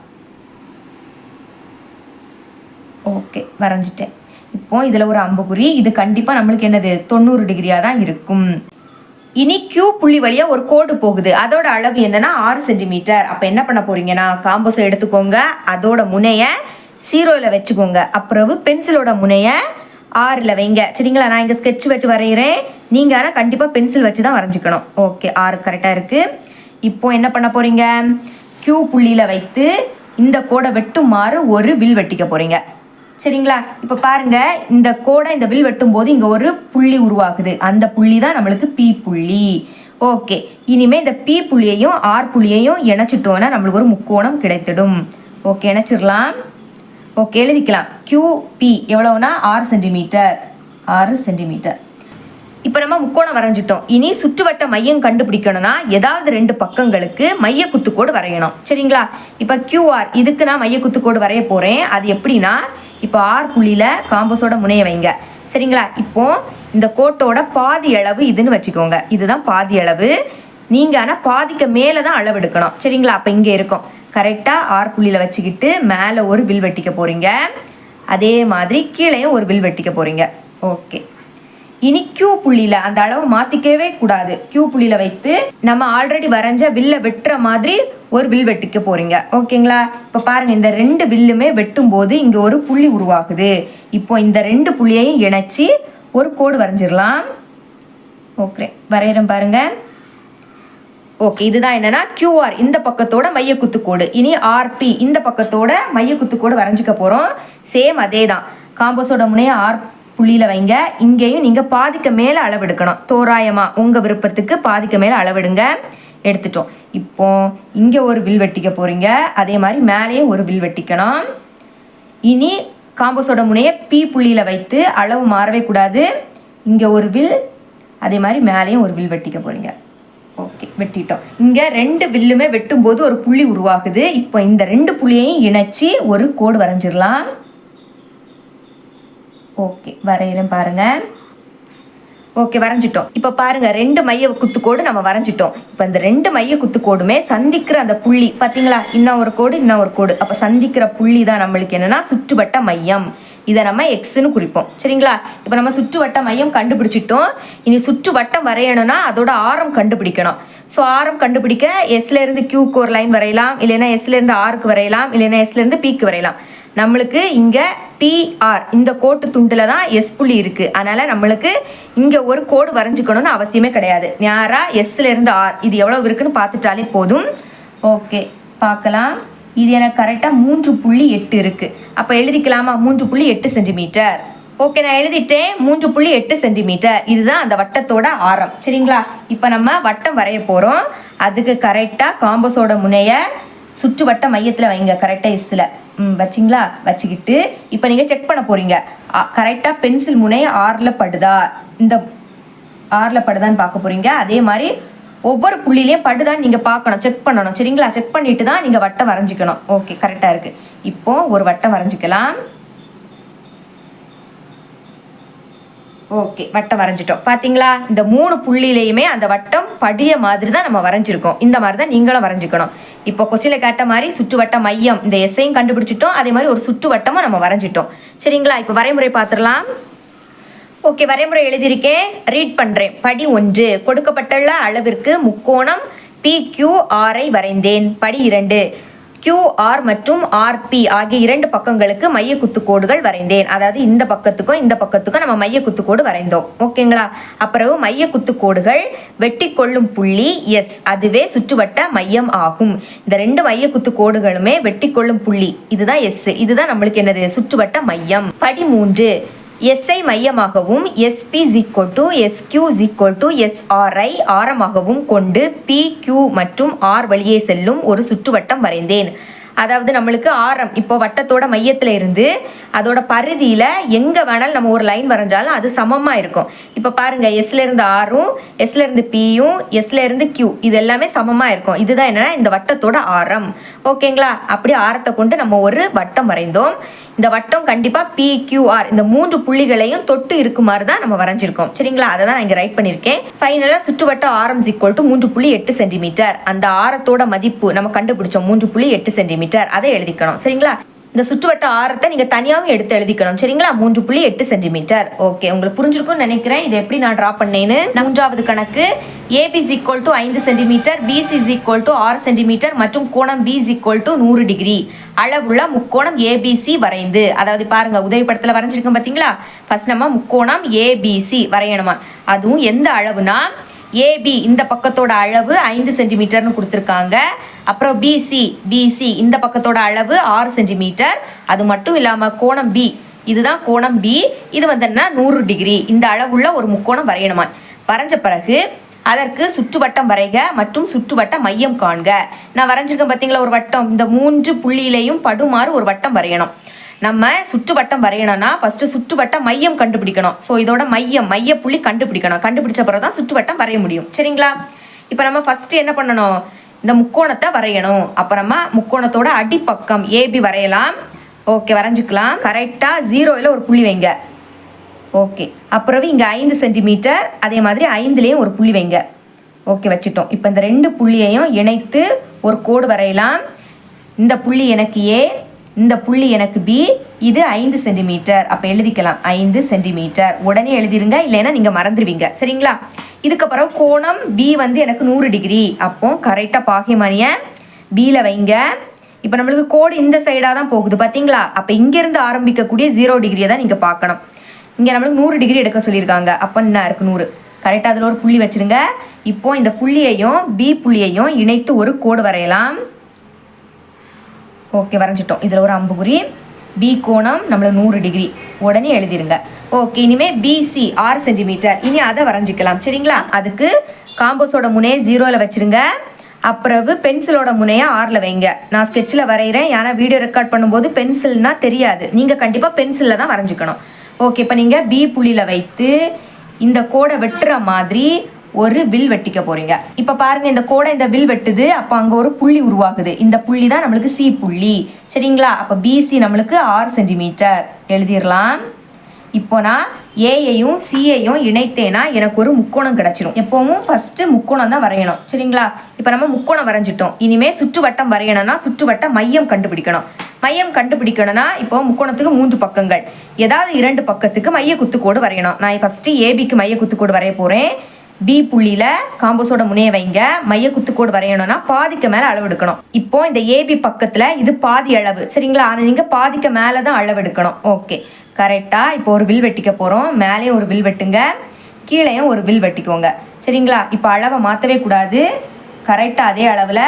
ஓகே வரைஞ்சிட்டேன். இப்போ இதில் ஒரு அம்புக்குறி. இது கண்டிப்பாக நம்மளுக்கு என்னது? தொண்ணூறு டிகிரியாக தான் இருக்கும். இனி கியூ புள்ளி வழியாக ஒரு கோடு போகுது. அதோட அளவு என்னன்னா ஆறு சென்டிமீட்டர். அப்போ என்ன பண்ண போறீங்கன்னா காம்போஸை எடுத்துக்கோங்க. அதோட முனையை சீரோவில் வச்சுக்கோங்க. அப்புறவு பென்சிலோட முனையை ஆறில் வைங்க. சரிங்களா? நான் இங்கே ஸ்கெட்ச் வச்சு வரைகிறேன் நீங்கள் ஆனால் கண்டிப்பாக பென்சில் வச்சு தான் வரைஞ்சிக்கணும். ஓகே ஆறு கரெக்டாக இருக்குது இப்போ என்ன பண்ண போகிறீங்க க்யூ புள்ளியில் வைத்து இந்த கோடை வெட்டுமாறு ஒரு வில் வெட்டிக்க போகிறீங்க சரிங்களா? இப்போ பாருங்கள் இந்த கோடை இந்த வில் வெட்டும் போது இங்கே ஒரு புள்ளி உருவாகுது. அந்த புள்ளி தான் நம்மளுக்கு பி புள்ளி. ஓகே இனிமேல் இந்த பி புள்ளியையும் ஆர் புள்ளியையும் இணைச்சிட்டோன்னா நம்மளுக்கு ஒரு முக்கோணம் கிடைத்திடும். ஓகே இணைச்சிடலாம். ஓகே எழுதிக்கலாம். QP எவ்வளவுனா ஆறு சென்டிமீட்டர் ஆறு சென்டிமீட்டர் இப்போ நம்ம முக்கோணம் வரைஞ்சிட்டோம். இனி சுற்றுவட்ட மையம் கண்டுபிடிக்கணும்னா ஏதாவது ரெண்டு பக்கங்களுக்கு மைய குத்துக்கோடு வரையணும். சரிங்களா? இப்போ கியூஆர் இதுக்கு நான் மைய குத்துக்கோடு வரைய போகிறேன் அது எப்படின்னா இப்போ ஆர் புள்ளியில் காம்பஸோட முனைய வைங்க. சரிங்களா? இப்போ இந்த கோட்டோட பாதி அளவு இதுன்னு வச்சுக்கோங்க. இதுதான் பாதி அளவு. நீங்கள் ஆனால் பாதிக்கு மேலே தான் அளவு எடுக்கணும். சரிங்களா? அப்போ இங்கே இருக்கும். கரெக்டாக ஆர் புள்ளியில் வச்சுக்கிட்டு மேலே ஒரு வில் வெட்டிக்க போகிறீங்க அதே மாதிரி கீழேயும் ஒரு வில் வெட்டிக்க போகிறீங்க ஓகே. இனி கியூ புள்ளியில் அந்த அளவை மாற்றிக்கவே கூடாது. கியூ புள்ளியில் வைத்து நம்ம ஆல்ரெடி வரைஞ்ச வில்ல வெட்டுற மாதிரி ஒரு வில் வெட்டிக்க போகிறீங்க ஓகேங்களா? இப்போ பாருங்கள் இந்த ரெண்டு வில்லுமே வெட்டும் போது இங்கே ஒரு புள்ளி உருவாகுது. இப்போ இந்த ரெண்டு புள்ளியையும் இணைச்சி ஒரு கோடு வரைஞ்சிடலாம். ஓகே. வரைகிறேன் பாருங்கள் ஓகே இதுதான் என்னன்னா கியூஆர் இந்த பக்கத்தோட மைய குத்துக்கோடு. இனி ஆர்பி இந்த பக்கத்தோட மைய குத்துக்கோடு வரைஞ்சிக்க போறோம். சேம் அதே தான் காம்போஸோட முனையை ஆர் புள்ளியில வைங்க. இங்கேயும் நீங்க பாதிக்க மேல அளவெடுக்கணும். தோராயமா உங்க விருப்பத்துக்கு பாதிக்க மேல அளவெடுங்க. எடுத்துட்டோம். இப்போ இங்க ஒரு வில் வெட்டிக்க போறீங்க. அதே மாதிரி மேலேயும் ஒரு வில் வெட்டிக்கணும். இனி காம்போஸோட முனையை பி புள்ளியில வைத்து அளவு மாறவே கூடாது. இங்க ஒரு வில் அதே மாதிரி மேலேயும் ஒரு வில் வெட்டிக்க போறீங்க. ஓகே வெட்டிட்டோம். இங்க ரெண்டு வில்லுமே வெட்டும்போது ஒரு புள்ளி உருவாகுது. இப்போ இந்த ரெண்டு புள்ளியையும் இணைச்சி ஒரு கோடு வரைஞ்சிடலாம். ஓகே வரைகிறேன் பாருங்க. ஓகே வரைஞ்சிட்டோம். இப்போ பாருங்க ரெண்டு மைய குத்துக்கோடு நம்ம வரைஞ்சிட்டோம். இப்போ இந்த ரெண்டு மைய குத்துக்கோடுமே சந்திக்கிற அந்த புள்ளி பார்த்தீங்களா? இன்னும் ஒரு கோடு இன்னும் ஒரு கோடு. அப்போ சந்திக்கிற புள்ளி தான் நம்மளுக்கு என்னன்னா சுற்றுவட்ட மையம். இதை நம்ம எக்ஸ்னு குறிப்போம். சரிங்களா? இப்போ நம்ம சுற்றுவட்ட மையம் கண்டுபிடிச்சிட்டோம். இனி சுற்றுவட்டம் வரையணும்னா அதோட ஆரம் கண்டுபிடிக்கணும். ஸோ ஆரம் கண்டுபிடிக்க எஸ்லேருந்து கியூக்கு ஒரு லைன் வரையலாம். இல்லைன்னா எஸ்லேருந்து ஆருக்கு வரையலாம். இல்லைன்னா எஸ்லேருந்து பிக்கு வரையலாம். நம்மளுக்கு இங்கே பிஆர் இந்த கோட்டு துண்டில் தான் எஸ் புள்ளி இருக்குது அதனால் நம்மளுக்கு இங்கே ஒரு கோடு வரைஞ்சிக்கணும்னு அவசியமே கிடையாது. நேராக எஸ்லேருந்து ஆர் இது எவ்வளோ இருக்குன்னு பார்த்துட்டாலே போதும். ஓகே பார்க்கலாம். இது எனக்கு கரெக்டாக மூன்று புள்ளி எட்டு இருக்குது அப்போ எழுதிக்கலாமா? மூன்று புள்ளி எட்டு சென்டிமீட்டர் ஓகே நான் எழுதிட்டேன். மூன்று புள்ளி எட்டு சென்டிமீட்டர் இதுதான் அந்த வட்டத்தோட ஆரம். சரிங்களா? இப்போ நம்ம வட்டம் வரைய போகிறோம் அதுக்கு கரெக்டாக காம்பஸோட முனையை சுற்று வட்ட மையத்தில் வைங்க. கரெக்டாக இஸில் ம் வச்சிங்களா? வச்சுக்கிட்டு இப்போ நீங்கள் செக் பண்ண போகிறீங்க கரெக்டாக பென்சில் முனை ஆறில் படுதா? இந்த ஆறில் படுதான்னு பார்க்க போகிறீங்க அதே மாதிரி ஒவ்வொரு புள்ளிலையும் படுதான்னு நீங்கள் பார்க்கணும் செக் பண்ணணும். சரிங்களா? செக் பண்ணிட்டு தான் நீங்கள் வட்டம் வரைஞ்சிக்கணும். ஓகே கரெக்டாக இருக்குது இப்போ ஒரு வட்டம் வரைஞ்சிக்கலாம். ஓகே வட்டம் வரைஞ்சிட்டோம். பாத்தீங்களா? இந்த மூணு புள்ளியிலையுமே அந்த வட்டம் படிய மாதிரி தான் நம்ம வரைஞ்சிருக்கோம். இந்த மாதிரி தான் நீங்களும் வரைஞ்சிக்கணும். இப்போ கொஸ்டின்ல கேட்ட மாதிரி சுற்றுவட்ட மையம் இந்த எஸ்ஐயும் கண்டுபிடிச்சிட்டோம். அதே மாதிரி ஒரு சுற்றுவட்டமும் நம்ம வரைஞ்சிட்டோம். சரிங்களா? இப்போ வரைமுறை பார்த்துடலாம். ஓகே வரைமுறை எழுதியிருக்கேன். ரீட் பண்ணுறேன் படி ஒன்று. கொடுக்கப்பட்டுள்ள அளவிற்கு முக்கோணம் பி கியூ ஆரை வரைந்தேன். படி இரண்டு. கியூஆர் மற்றும் ஆர்பி ஆகிய இரண்டு பக்கங்களுக்கு மைய குத்துக்கோடுகள் வரைந்தேன். அதாவது இந்த பக்கத்துக்கும் இந்த பக்கத்துக்கும் நம்ம மைய குத்துக்கோடு வரைந்தோம். ஓகேங்களா? அப்புறம் மைய குத்துக்கோடுகள் வெட்டி கொள்ளும் புள்ளி எஸ் அதுவே சுற்றுவட்ட மையம் ஆகும். இந்த ரெண்டு மைய குத்துக்கோடுகளுமே வெட்டி கொள்ளும் புள்ளி. இதுதான் எஸ் இதுதான் நம்மளுக்கு என்னது? சுற்றுவட்ட மையம். படி மூன்று. எஸ்ஐ மையமாகவும் SP equal to SQ equal to SRI ஆரமாகவும் கொண்டு பி கியூ மற்றும் ஆர் வழியே செல்லும் ஒரு சுற்றுவட்டம் வரைந்தேன். அதாவது நம்மளுக்கு ஆரம் இப்போ வட்டத்தோட மையத்தில் இருந்து அதோட பரிதியில் எங்கே வேணாலும் நம்ம ஒரு லைன் வரைஞ்சாலும் அது சமமாக இருக்கும். இப்போ பாருங்கள் எஸ்ல இருந்து ஆரும் எஸ்ல இருந்து பியும் எஸ்ல இருந்து கியூ இது எல்லாமே சமமாக இருக்கும். இதுதான் என்னன்னா இந்த வட்டத்தோட ஆரம். ஓகேங்களா? அப்படி ஆரத்தை கொண்டு நம்ம ஒரு வட்டம் வரைந்தோம். இந்த வட்டம் கண்டிப்பாக பிக்யூஆர் இந்த மூன்று புள்ளிகளையும் தொட்டு இருக்குமாறு தான் நம்ம வரைஞ்சிருக்கோம். சரிங்களா? அதை தான் நான் இங்கே ரைட் பண்ணியிருக்கேன் ஃபைனலாக சுற்றுவட்ட ஆரம் ஈக்குவல் டு மூன்று புள்ளி எட்டு சென்டிமீட்டர் அந்த ஆரத்தோட மதிப்பு நம்ம கண்டுபிடிச்சோம். மூன்று புள்ளி எட்டு சென்டிமீட்டர் அதை எழுதிக்கணும். சரிங்களா? இந்த சுற்றுவட்ட ஆரத்தை நீங்கள் தனியாகவும் எடுத்து எழுதிக்கணும். சரிங்களா? மூன்று புள்ளி எட்டு சென்டிமீட்டர். ஓகே உங்களுக்கு புரிஞ்சிருக்கும்னு நினைக்கிறேன். இது எப்படி நான் ட்ரா பண்ணேன்னு? மூன்றாவது கணக்கு ஏபி ஈக்குவல் டு ஐந்து சென்டிமீட்டர் பிசி ஈக்குவல் டு ஆறு சென்டிமீட்டர் மற்றும் கோணம் பி ஈக்குவல் டு நூறு டிகிரி. அளவுள்ள முக்கோணம் ஏபிசி வரைந்து அதாவது பாருங்க உதவி படத்தில் வரைஞ்சிருக்கோம் பார்த்தீங்களா ஃபர்ஸ்ட் நம்ம முக்கோணம் ஏபிசி வரையணுமா? அதுவும் எந்த அளவுனா ஏபி இந்த பக்கத்தோட அளவு ஐந்து சென்டிமீட்டர்னு கொடுத்துருக்காங்க. அப்புறம் பிசி பிசி இந்த பக்கத்தோட அளவு ஆறு சென்டிமீட்டர். அது மட்டும் இல்லாமல் கோணம் பி இதுதான் கோணம் பி இது என்ன? நூறு டிகிரி. இந்த அளவுள்ள ஒரு முக்கோணம் வரையணுமா வரைஞ்ச பிறகு அதற்கு சுற்றுவட்டம் வரைக மற்றும் சுற்றுவட்ட மையம் காண்க. நான் வரைஞ்சிருக்கேன் பார்த்தீங்களா ஒரு வட்டம். இந்த மூன்று புள்ளியிலையும் படுமாறு ஒரு வட்டம் வரையணும். நம்ம சுற்றுவட்டம் வரையணும்னா ஃபர்ஸ்ட் சுற்றுவட்ட மையம் கண்டுபிடிக்கணும். ஸோ இதோட மையம் மைய புள்ளி கண்டுபிடிக்கணும். கண்டுபிடிச்ச பிறகு தான் சுற்றுவட்டம் வரைய முடியும். சரிங்களா? இப்போ நம்ம ஃபர்ஸ்ட் என்ன பண்ணணும்? இந்த முக்கோணத்தை வரையணும். அப்புறமா முக்கோணத்தோட அடிப்பக்கம் ஏபி வரையலாம். ஓகே வரைஞ்சிக்கலாம். கரெக்டாக ஜீரோவில் ஒரு புள்ளி வைங்க. ஓகே அப்புறம் இங்கே ஐந்து சென்டிமீட்டர் அதே மாதிரி ஐந்துலேயும் ஒரு புள்ளி வைங்க. ஓகே வச்சுட்டோம். இப்போ இந்த ரெண்டு புள்ளியையும் இணைத்து ஒரு கோடு வரையலாம். இந்த புள்ளி எனக்கு ஏ இந்த புள்ளி எனக்கு பி இது ஐந்து சென்டிமீட்டர் அப்போ எழுதிக்கலாம் ஐந்து சென்டிமீட்டர் உடனே எழுதிருங்க இல்லைன்னா நீங்கள் மறந்துடுவீங்க சரிங்களா? இதுக்கப்புறம் கோணம் பி வந்து எனக்கு நூறு டிகிரி அப்போ கரெக்டாக பாகியமணிய பியில் வைங்க. இப்போ நம்மளுக்கு கோடு இந்த சைடாக தான் போகுது பார்த்தீங்களா அப்போ இங்கேருந்து ஆரம்பிக்கக்கூடிய ஜீரோ டிகிரியை தான் நீங்கள் பார்க்கணும். இங்கே நம்மளுக்கு நூறு டிகிரி எடுக்க சொல்லியிருக்காங்க. அப்போ என்ன இருக்குது நூறு? கரெக்டாக அதில் ஒரு புள்ளி வச்சுருங்க. இப்போது இந்த புள்ளியையும் பி புள்ளியையும் இணைத்து ஒரு கோடு வரையலாம். ஓகே வரைஞ்சிட்டோம். இதில் ஒரு அம்புகுறி பி கோணம் நம்மளுக்கு நூறு டிகிரி. உடனே எழுதிருங்க. ஓகே இனிமே பிசி ஆறு சென்டிமீட்டர் இனி அதை வரைஞ்சிக்கலாம். சரிங்களா? அதுக்கு காம்போஸோட முனையை ஜீரோவில் வச்சிருங்க. அப்புறவு பென்சிலோட முனையை ஆறில் வைங்க. நான் ஸ்கெட்சில் வரைகிறேன் ஏன்னா வீடியோ ரெக்கார்ட் பண்ணும்போது பென்சில்னால் தெரியாது. நீங்கள் கண்டிப்பாக பென்சிலில் தான் வரைஞ்சிக்கணும். ஓகே இப்போ நீங்கள் பி புள்ளியில் வைத்து இந்த கோடை வெட்டுற மாதிரி ஒரு வில் வெட்டிக்க போறீங்க. இப்போ பாருங்க இந்த கோடை இந்த வில் வெட்டுது அப்போ அங்கே ஒரு புள்ளி உருவாகுது. இந்த புள்ளி தான் நம்மளுக்கு சி புள்ளி. சரிங்களா? அப்போ பிசி நம்மளுக்கு ஆறு சென்டிமீட்டர் எழுதிடலாம். இப்போ நான் ஏயையும் சியையும் இணைத்தேனா எனக்கு ஒரு முக்கோணம் கிடச்சிரும். எப்போவும் ஃபஸ்ட்டு முக்கோணம் தான் வரையணும். சரிங்களா? இப்போ நம்ம முக்கோணம் வரைஞ்சிட்டோம். இனிமே சுற்றுவட்டம் வரையணும்னா சுற்றுவட்ட மையம் கண்டுபிடிக்கணும். மையம் கண்டுபிடிக்கணும்னா இப்போ முக்கோணத்துக்கு மூன்று பக்கங்கள். ஏதாவது இரண்டு பக்கத்துக்கு மைய குத்துக்கோடு வரையணும். நான் ஃபஸ்ட்டு ஏபிக்கு மைய குத்துக்கோடு வரைய போகிறேன் பி புள்ளியில் காம்போஸோட முனைய வைங்க. மைய குத்துக்கோடு வரையணும்னா பாதிக்கு மேலே அளவு எடுக்கணும். இப்போ இந்த ஏபி பக்கத்தில் இது பாதி அளவு. சரிங்களா? ஆனால் நீங்கள் பாதிக்கு மேலே தான் அளவு எடுக்கணும். ஓகே கரெக்டாக இப்போ ஒரு வில் வெட்டிக்க போகிறோம் மேலேயும் ஒரு வில் வெட்டுங்க. கீழேயும் ஒரு வில் வெட்டிக்கோங்க. சரிங்களா? இப்போ அளவை மாற்றவே கூடாது. கரெக்டாக அதே அளவில்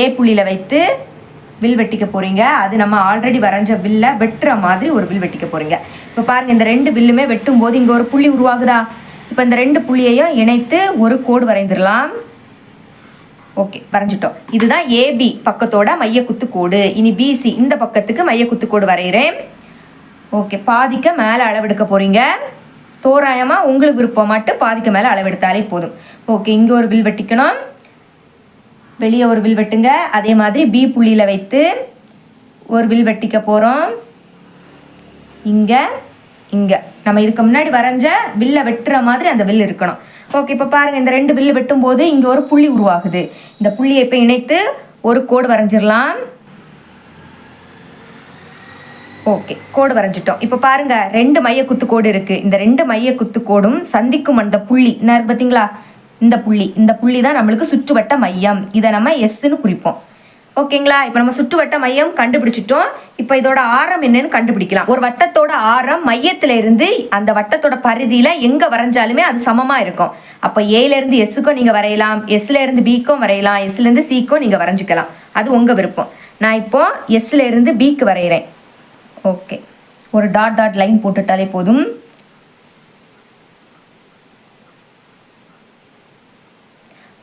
ஏ புள்ளியில் வைத்து வில் வெட்டிக்க போகிறீங்க அது நம்ம ஆல்ரெடி வரைஞ்ச வில்லை வெட்டுற மாதிரி ஒரு வில் வெட்டிக்க போகிறீங்க இப்போ பாருங்கள் இந்த ரெண்டு வில்லுமே வெட்டும் போது இங்கே ஒரு புள்ளி உருவாகுதா? இப்போ இந்த ரெண்டு புள்ளியையும் இணைத்து ஒரு கோடு வரைந்துடலாம். ஓகே வரைஞ்சிட்டோம். இதுதான் ஏபி பக்கத்தோட மைய குத்துக்கோடு இனி பிசி இந்த பக்கத்துக்கு மைய குத்துக்கோடு வரைகிறேன். ஓகே பாதிக்க மேலே அளவெடுக்க போகிறீங்க தோராயமாக உங்களுக்கு விருப்பம் மட்டும் பாதிக்க மேலே அளவெடுத்தாலே போதும். ஓகே இங்கே ஒரு வில் வெட்டிக்கணும். வெளியே ஒரு வில் வெட்டுங்க. அதே மாதிரி பி புள்ளியில் வைத்து ஒரு வில் வெட்டிக்க போகிறோம் இங்கே இங்கே. நம்ம இதுக்கு முன்னாடி வரைஞ்ச வில்லை வெட்டுற மாதிரி அந்த வில் இருக்கணும். ஓகே இப்போ பாருங்கள் இந்த ரெண்டு வில்லு வெட்டும் போது இங்கே ஒரு புள்ளி உருவாகுது. இந்த புள்ளியை இப்போ இணைத்து ஒரு கோடு வரைஞ்சிடலாம். ஓகே கோடு வரைஞ்சிட்டோம். இப்போ பாருங்க ரெண்டு மைய குத்து கோடு இருக்கு. இந்த ரெண்டு மைய குத்து கோடும் சந்திக்கும் அந்த புள்ளி. என்ன இருக்கு பார்த்தீங்களா இந்த புள்ளி. இந்த புள்ளி தான் நம்மளுக்கு சுற்றுவட்ட மையம். இதை நம்ம எஸ்ன்னு குறிப்போம். ஓகேங்களா? இப்போ நம்ம சுற்றுவட்ட மையம் கண்டுபிடிச்சிட்டோம். இப்போ இதோட ஆரம் என்னன்னு கண்டுபிடிக்கலாம். ஒரு வட்டத்தோட ஆரம் மையத்தில் இருந்து அந்த வட்டத்தோட பரிதியில் எங்கே வரைஞ்சாலுமே அது சமமாக இருக்கும். அப்போ ஏலேருந்து எஸ்ஸுக்கும் நீங்கள் வரையலாம். எஸ்லேருந்து பிக்கும் வரையலாம். எஸ்லேருந்து சிக்கும் நீங்கள் வரைஞ்சிக்கலாம். அது உங்கள் விருப்பம். நான் இப்போ எஸ்லேருந்து பிக்கு வரைகிறேன் ஓகே. ஒரு டாட் டாட் லைன் போட்டுட்டாலே போதும்.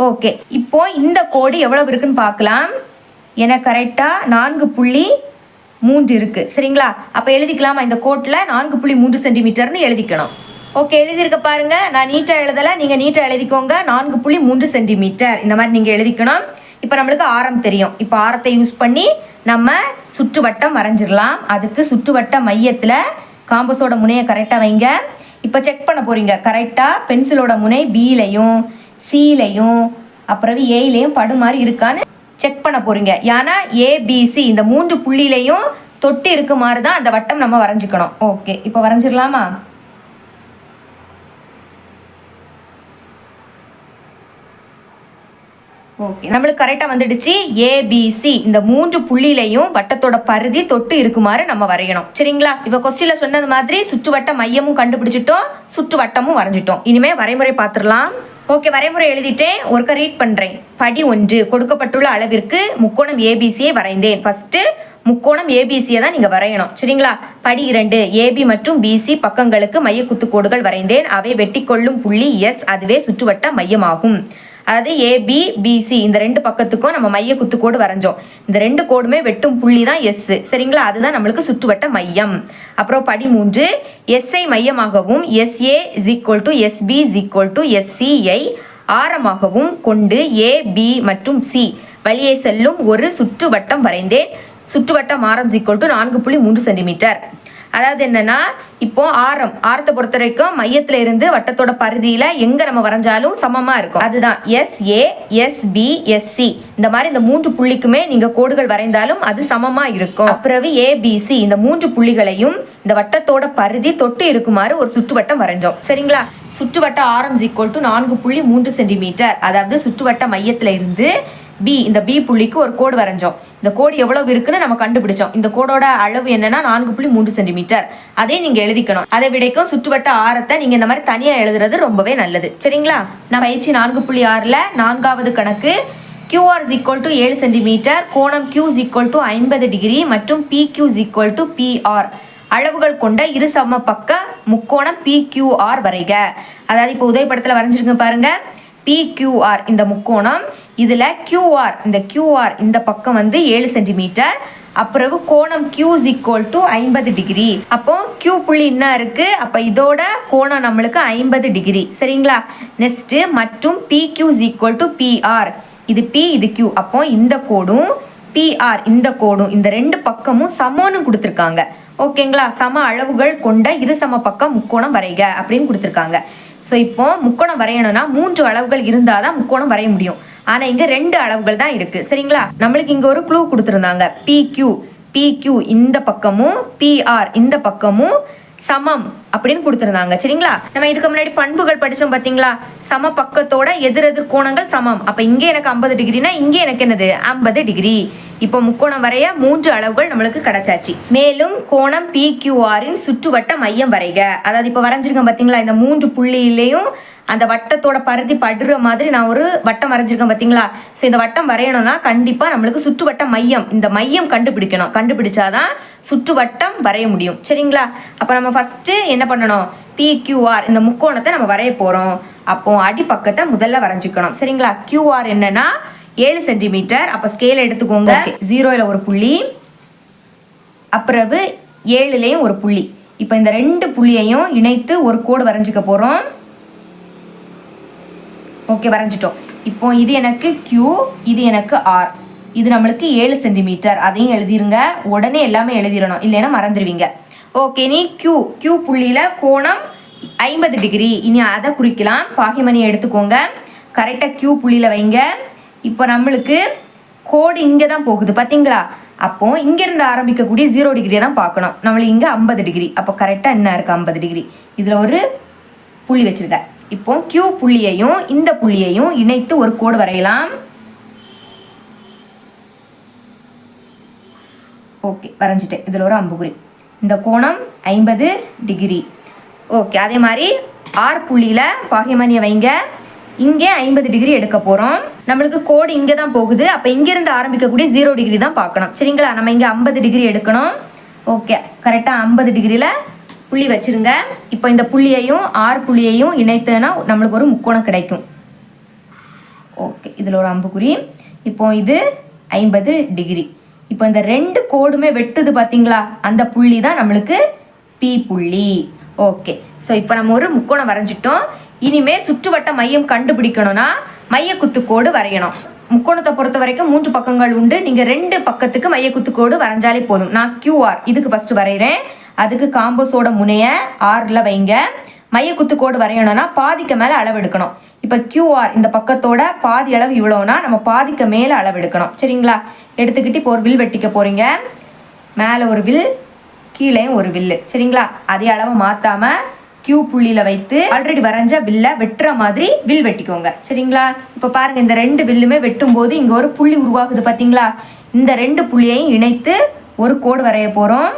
ஓகே. இப்போ இந்த கோடு எவ்வளவு இருக்குன்னு பார்க்கலாம். என கரெக்டாக நான்கு புள்ளி மூன்று இருக்குது சரிங்களா? அப்போ எழுதிக்கலாமா இந்த கோட்டில் நான்கு புள்ளி மூன்று சென்டிமீட்டர்னு எழுதிக்கணும். ஓகே எழுதியிருக்க பாருங்க. நான் நீட்டாக எழுதலை. நீங்கள் நீட்டாக எழுதிக்கோங்க. நான்கு புள்ளி மூன்று சென்டிமீட்டர். இந்த மாதிரி நீங்கள் எழுதிக்கணும். இப்போ நம்மளுக்கு ஆரம் தெரியும். இப்போ ஆரத்தை யூஸ் பண்ணி நம்ம சுற்றுவட்டம் வரைஞ்சிடலாம் அதுக்கு சுற்றுவட்ட மையத்தில் காம்பஸோட முனையை கரெக்டாக வைங்க. இப்போ செக் பண்ண போகிறீங்க கரெக்டாக பென்சிலோட முனை பியிலையும் சிலையும் அப்புறம் ஏயிலையும் படு மாதிரி இருக்கான்னு செக் பண்ண போறீங்க. ஏன்னா ஏபிசி இந்த மூன்று புள்ளியிலையும் தொட்டு இருக்கு மாதிரி தான் அந்த வட்டம் நம்ம வரைஞ்சிக்கணும். ஓகே இப்போ வரைஞ்சிடலாமா? ஓகே நம்மளுக்கு கரெக்டாக வந்துடுச்சு. ஏபிசி இந்த மூன்று புள்ளிலையும் வட்டத்தோட பருதி தொட்டு இருக்குமாறு நம்ம வரையணும். சரிங்களா? இப்போ கொஸ்டின்ல சொன்னது மாதிரி சுற்றுவட்ட மையமும் கண்டுபிடிச்சிட்டோம் சுற்றுவட்டமும் வரைஞ்சிட்டோம். இனிமே வரைமுறை பார்த்துடலாம். ஓகே வரைமுறை எழுதிட்டேன். ஒருக்க ரீட் பண்ணுறேன் படி ஒன்று கொடுக்கப்பட்டுள்ள அளவிற்கு முக்கோணம் ஏபிசியை வரைந்தேன். ஃபஸ்ட்டு முக்கோணம் ஏபிசியை தான் நீங்கள் வரையணும். சரிங்களா? படி இரண்டு ஏபி மற்றும் பிசி பக்கங்களுக்கு மைய குத்துக்கோடுகள் வரைந்தேன். அவை வெட்டிக்கொள்ளும் புள்ளி எஸ் அதுவே சுற்றுவட்ட மையமாகும். அதாவது ஏபி பிசி இந்த ரெண்டு பக்கத்துக்கும் நம்ம மைய குத்துக்கோடு வரைஞ்சோம். இந்த ரெண்டு கோடுமே வெட்டும் புள்ளி தான் எஸ் சரிங்களா? அதுதான் நம்மளுக்கு சுற்றுவட்ட மையம். அப்புறம் படி மூன்று எஸ்ஐ மையமாகவும் SA is equal to SB is equal to SCI ஆரமாகவும் கொண்டு ஏ பி மற்றும் சி வழியே செல்லும் ஒரு சுற்றுவட்டம் வரைந்தேன். சுற்றுவட்டம் ஆரம் ஈக்குவல் டு நான்கு புள்ளி மூன்று சென்டிமீட்டர். அதாவது என்னன்னா இப்போ ஆரம் ஆரத்தை பொறுத்த வரைக்கும் மையத்துல இருந்து வட்டத்தோட பரிதியில எங்க நம்ம வரைஞ்சாலும் சமமா இருக்கும். அதுதான் S A S B S C இந்த மாதிரி இந்த மூன்று புள்ளிக்குமே நீங்க கோடுகள் வரைந்தாலும் அது சமமா இருக்கும். பிறகு ஏபிசி இந்த மூன்று புள்ளிகளையும் இந்த வட்டத்தோட பரிதி தொட்டு இருக்குமாறு ஒரு சுற்றுவட்டம் வரைஞ்சோம். சரிங்களா? சுற்றுவட்ட ஆரம் ஈக்குவல் டு நான்கு புள்ளி மூன்று சென்டிமீட்டர் அதாவது சுற்றுவட்ட மையத்துல இருந்து பி இந்த பி புள்ளிக்கு ஒரு கோடு வரைஞ்சோம். இந்த கோடு எவ்வளவு இருக்குன்னு நம்ம கண்டுபிடிச்சோம். இந்த கோடோட அளவு என்னன்னா நான்கு புள்ளி மூன்று சென்டிமீட்டர். அதே நீங்க எழுதிக்கணும். அதை விடைக்கும் சுற்றுவட்ட ஆரத்தை நீங்க இந்த மாதிரி தனியா எழுதுறது ரொம்பவே நல்லது. சரிங்களா? நான் பயிற்சி நான்கு புள்ளி ஆறுல நான்காவது கணக்கு கியூஆர் ஈக்குவல் டு ஏழு சென்டிமீட்டர் கோணம் கியூஸ் ஈக்குவல் டு ஐம்பது டிகிரி மற்றும் P Q's equal to PR அளவுகள் கொண்ட இரு சம பக்க முக்கோணம் பிக்யூஆர் வரைக. அதாவது இப்போ உதயப்படத்தில் வரைஞ்சிருங்க பாருங்க. பிக்யூஆர் இந்த முக்கோணம் இதில் கியூஆர் இந்த கியூஆர் இந்த பக்கம் வந்து ஏழு சென்டிமீட்டர். அப்புறவு கோணம் கியூஸ் ஈக்குவல் டு ஐம்பது டிகிரி. அப்போ கியூ புள்ளி என்ன இருக்கு? அப்போ இதோட கோணம் நம்மளுக்கு ஐம்பது டிகிரி. சரிங்களா? நெக்ஸ்ட்டு மற்றும் P Q's equal to PR இது பி இது கியூ அப்போ இந்த கோடும் பிஆர் இந்த கோடும் இந்த ரெண்டு பக்கமும் சமோன்னு கொடுத்துருக்காங்க. ஓகேங்களா? சம அளவுகள் கொண்ட இரு சம பக்கம் முக்கோணம் வரைக அப்படின்னு கொடுத்துருக்காங்க. ஸோ இப்போ முக்கோணம் வரையணும்னா மூன்று அளவுகள் இருந்தால் தான் முக்கோணம் வரைய முடியும். ஆனால் இங்கே ரெண்டு அளவுகள் தான் இருக்குது சரிங்களா? நம்மளுக்கு இங்கே ஒரு க்ளூ கொடுத்துருந்தாங்க. பிக்யூ பிக்யூ இந்த பக்கமும் பிஆர் இந்த பக்கமும் சமம் அப்படின்னு கொடுத்துருந்தாங்க. சரிங்களா? நம்ம இதுக்கு முன்னாடி பண்புகள் படித்தோம் பார்த்தீங்களா சம பக்கத்தோட எதிர் எதிர் கோணங்கள் சமம். அப்போ இங்கே எனக்கு ஐம்பது டிகிரினா இங்கே எனக்கு என்னது? ஐம்பது டிகிரி. இப்போ முக்கோணம் வரைய மூன்று அளவுகள் நம்மளுக்கு கிடைச்சாச்சு. மேலும் கோணம் பிக்யூஆரின் சுற்றுவட்ட மையம் வரைக. அதாவது இப்போ வரைஞ்சிருக்கேன் பார்த்தீங்களா இந்த மூன்று புள்ளியிலையும் அந்த வட்டத்தோட பருதி படுற மாதிரி நான் ஒரு வட்டம் வரைஞ்சிருக்கேன் பார்த்தீங்களா ஸோ இந்த வட்டம் வரையணும்னா கண்டிப்பாக நம்மளுக்கு சுற்றுவட்ட மையம். இந்த மையம் கண்டுபிடிக்கணும். கண்டுபிடிச்சாதான் சுற்றுவட்டம் வரைய முடியும். சரிங்களா? அப்போ நம்ம ஃபஸ்ட்டு என்ன பண்ணணும்? பிக்யூஆர் இந்த முக்கோணத்தை நம்ம வரைய போகிறோம் அப்போ அடிப்பக்கத்தை முதல்ல வரைஞ்சிக்கணும். சரிங்களா? கியூஆர் என்னன்னா ஏழு சென்டிமீட்டர். அப்போ ஸ்கேல் எடுத்துக்கோங்க. ஜீரோவில் ஒரு புள்ளி அப்புறவு ஏழுலேயும் ஒரு புள்ளி. இப்போ இந்த ரெண்டு புள்ளியையும் இணைத்து ஒரு கோடு வரைஞ்சிக்க போகிறோம் ஓகே வரைஞ்சிட்டோம். இப்போ இது எனக்கு க்யூ இது எனக்கு ஆர் இது நம்மளுக்கு ஏழு சென்டிமீட்டர் அதையும் எழுதிருங்க. உடனே எல்லாமே எழுதிடணும். இல்லைன்னா மறந்துடுவீங்க. ஓகே நீ க்யூ க்யூ புள்ளியில் கோணம் ஐம்பது டிகிரி. இனி அதை குறிக்கலாம். பாகிமணியை எடுத்துக்கோங்க. கரெக்டாக க்யூ புள்ளியில் வைங்க. இப்போ நம்மளுக்கு கோடு இங்கே தான் போகுது. பார்த்தீங்களா அப்போ இங்கேருந்து ஆரம்பிக்கக்கூடிய ஜீரோ டிகிரியை தான் பார்க்கணும். நம்மளுக்கு இங்கே ஐம்பது டிகிரி. அப்போ கரெக்டாக என்ன இருக்குது ஐம்பது டிகிரி. இதில் ஒரு புள்ளி வச்சுருக்கேன். இப்போ Q புள்ளியையும் இந்த புள்ளியையும் இணைத்து ஒரு கோடு வரையலாம். ஓகே வரைஞ்சிட்டேன். இதில் ஒரு அம்புகுறி இந்த கோணம் ஐம்பது டிகிரி. ஓகே அதே மாதிரி ஆர் புள்ளியில் பாகியமணியை வைங்க. இங்கே ஐம்பது டிகிரி எடுக்க போகிறோம் நம்மளுக்கு கோடு இங்கே தான் போகுது. அப்போ இங்கேருந்து ஆரம்பிக்கக்கூடிய ஜீரோ டிகிரி தான் பார்க்கணும். சரிங்களா? நம்ம இங்கே ஐம்பது டிகிரி எடுக்கணும். ஓகே கரெக்டாக ஐம்பது டிகிரியில் புள்ளி வச்சிருங்க. இப்போ இந்த புள்ளியையும் ஆர் புள்ளியையும் இணைத்தேன்னா நம்மளுக்கு ஒரு முக்கோணம் கிடைக்கும். ஓகே இதில் ஒரு அம்புக்குறி. இப்போ இது ஐம்பது டிகிரி. இப்போ இந்த ரெண்டு கோடுமே வெட்டுது பார்த்தீங்களா? அந்த புள்ளி தான் நம்மளுக்கு பி புள்ளி. ஓகே ஸோ இப்போ நம்ம ஒரு முக்கோணம் வரைஞ்சிட்டோம். இனிமே சுற்றுவட்ட மையம் கண்டுபிடிக்கணும்னா மைய குத்துக்கோடு வரையணும். முக்கோணத்தை பொறுத்த வரைக்கும் மூன்று பக்கங்கள் உண்டு. நீங்கள் ரெண்டு பக்கத்துக்கு மையக்குத்துக்கோடு வரைஞ்சாலே போதும். நான் கியூஆர் இதுக்கு ஃபஸ்ட்டு வரைகிறேன் அதுக்கு காம்பஸோட முனைய ஆறில் வைங்க. மைய குத்துக்கோடு வரையணும்னா பாதிக்கு மேலே அளவு எடுக்கணும் இப்போ கியூஆர் இந்த பக்கத்தோட பாதி அளவு இவ்வளோனா நம்ம பாதிக்கு மேலே அளவு எடுக்கணும் சரிங்களா? எடுத்துக்கிட்டு இப்போ ஒரு வில் வெட்டிக்க போகிறீங்க மேலே ஒரு வில் கீழேயும் ஒரு வில்லு. சரிங்களா? அதே அளவை மாற்றாமல் கியூ புள்ளியில் வைத்து ஆல்ரெடி வரைஞ்ச வில்லை வெட்டுற மாதிரி வில் வெட்டிக்கோங்க. சரிங்களா? இப்போ பாருங்கள் இந்த ரெண்டு வில்லுமே வெட்டும் போது இங்கே ஒரு புள்ளி உருவாகுது பார்த்தீங்களா இந்த ரெண்டு புள்ளியையும் இணைத்து ஒரு கோடு வரைய போகிறோம்